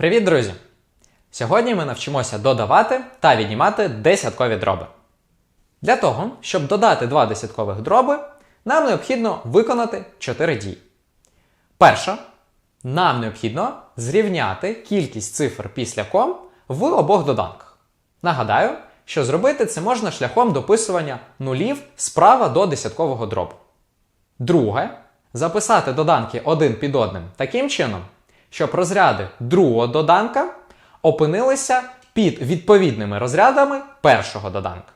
Привіт, друзі! Сьогодні ми навчимося додавати та віднімати десяткові дроби. Для того, щоб додати два десяткових дроби, нам необхідно виконати 4 дії. Перша. Нам необхідно зрівняти кількість цифр після ком в обох доданках. Нагадаю, що зробити це можна шляхом дописування нулів справа до десяткового дробу. Друге. Записати доданки один під одним таким чином, щоб розряди другого доданка опинилися під відповідними розрядами першого доданка.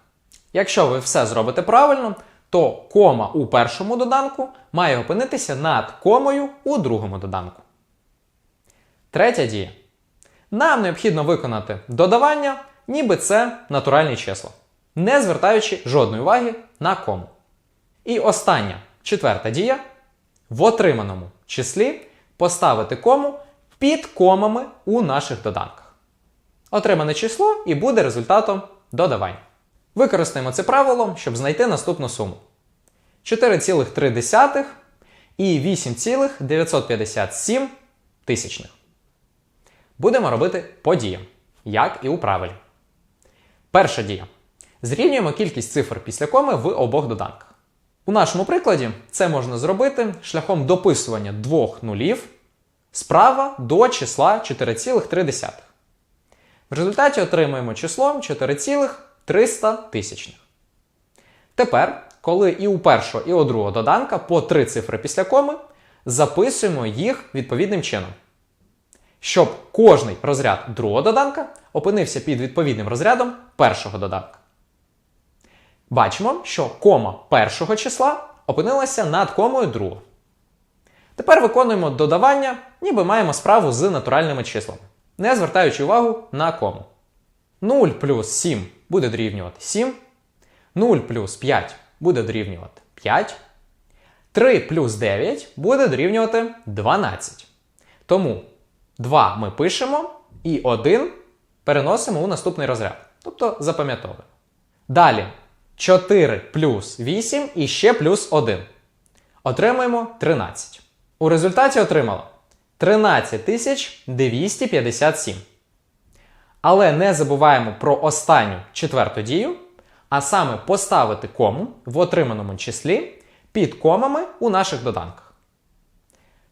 Якщо ви все зробите правильно, то кома у першому доданку має опинитися над комою у другому доданку. Третя дія. Нам необхідно виконати додавання, ніби це натуральні числа, не звертаючи жодної уваги на кому. І остання, четверта дія. В отриманому числі поставити кому під комами у наших доданках. Отримане число і буде результатом додавання. Використаємо це правило, щоб знайти наступну суму. 4,3 і 8,957 тисячних. Будемо робити по діям, як і у правилі. Перша дія. Зрівнюємо кількість цифр після коми в обох доданках. У нашому прикладі це можна зробити шляхом дописування двох нулів справа до числа 4,3. В результаті отримуємо число 4,300 тисячних. Тепер, коли і у першого, і у другого доданка по три цифри після коми, записуємо їх відповідним чином. Щоб кожний розряд другого доданка опинився під відповідним розрядом першого доданка. Бачимо, що кома першого числа опинилася над комою другого. Тепер виконуємо додавання, ніби маємо справу з натуральними числами, не звертаючи увагу на кому. 0 плюс 7 буде дорівнювати 7. 0 плюс 5 буде дорівнювати 5. 3 плюс 9 буде дорівнювати 12. Тому 2 ми пишемо і 1 переносимо у наступний розряд. Тобто запам'ятовуємо. Далі 4 плюс 8 і ще плюс 1. Отримаємо 13. У результаті отримало 13257. Але не забуваємо про останню четверту дію, а саме поставити кому в отриманому числі під комами у наших доданках.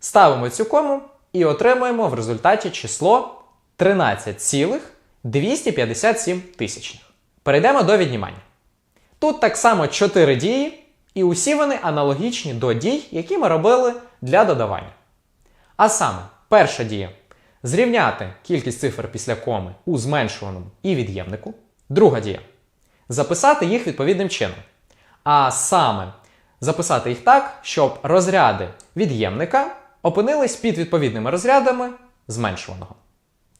Ставимо цю кому і отримуємо в результаті число 13,257 тисячних. Перейдемо до віднімання. Тут так само 4 дії, і усі вони аналогічні до дій, які ми робили для додавання. А саме, перша дія зрівняти кількість цифр після коми у зменшуваному і від'ємнику. Друга дія записати їх відповідним чином. А саме, записати їх так, щоб розряди від'ємника опинились під відповідними розрядами зменшуваного.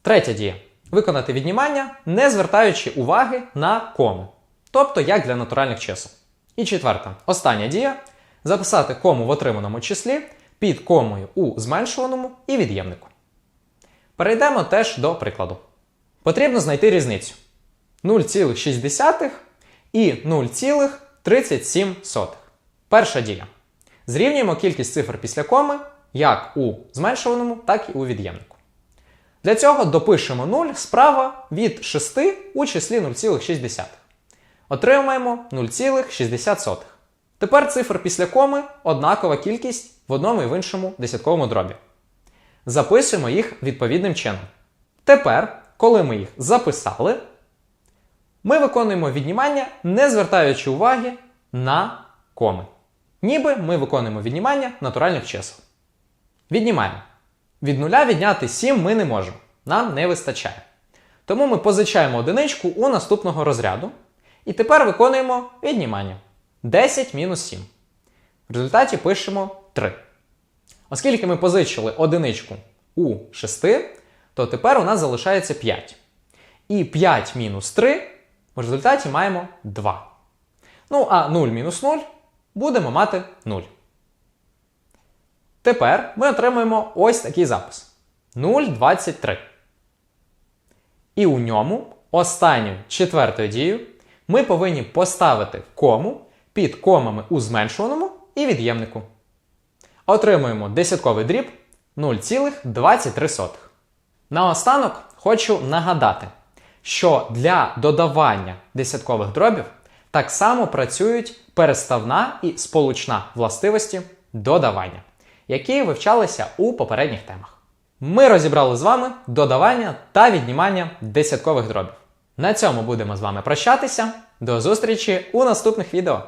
Третя дія виконати віднімання, не звертаючи уваги на кому. Тобто як для натуральних чисел. І четверта, остання дія записати кому в отриманому числі під комою у зменшуваному і від'ємнику. Перейдемо теж до прикладу. Потрібно знайти різницю 0,6 і 0,37. Перша дія. Зрівнюємо кількість цифр після коми як у зменшуваному, так і у від'ємнику. Для цього допишемо 0 справа від 6 у числі 0,6. Отримаємо 0,60. Тепер цифр після коми однакова кількість в одному і в іншому десятковому дробі. Записуємо їх відповідним чином. Тепер, коли ми їх записали, ми виконуємо віднімання, не звертаючи уваги на коми. Ніби ми виконуємо віднімання натуральних чисел. Віднімаємо. Від нуля відняти 7 ми не можемо. Нам не вистачає. Тому ми позичаємо одиничку у наступного розряду. І тепер виконуємо віднімання. 10 мінус 7. В результаті пишемо 3. Оскільки ми позичили одиничку у 6, то тепер у нас залишається 5. І 5 мінус 3 в результаті маємо 2. Ну, а 0 мінус 0 будемо мати 0. Тепер ми отримуємо ось такий запис: 0,23. І у ньому останню четвертою дією ми повинні поставити кому під комами у зменшуваному і від'ємнику. Отримуємо десятковий дріб 0,23. Наостанок хочу нагадати, що для додавання десяткових дробів так само працюють переставна і сполучна властивості додавання, які вивчалися у попередніх темах. Ми розібрали з вами додавання та віднімання десяткових дробів. На цьому будемо з вами прощатися. До зустрічі у наступних відео.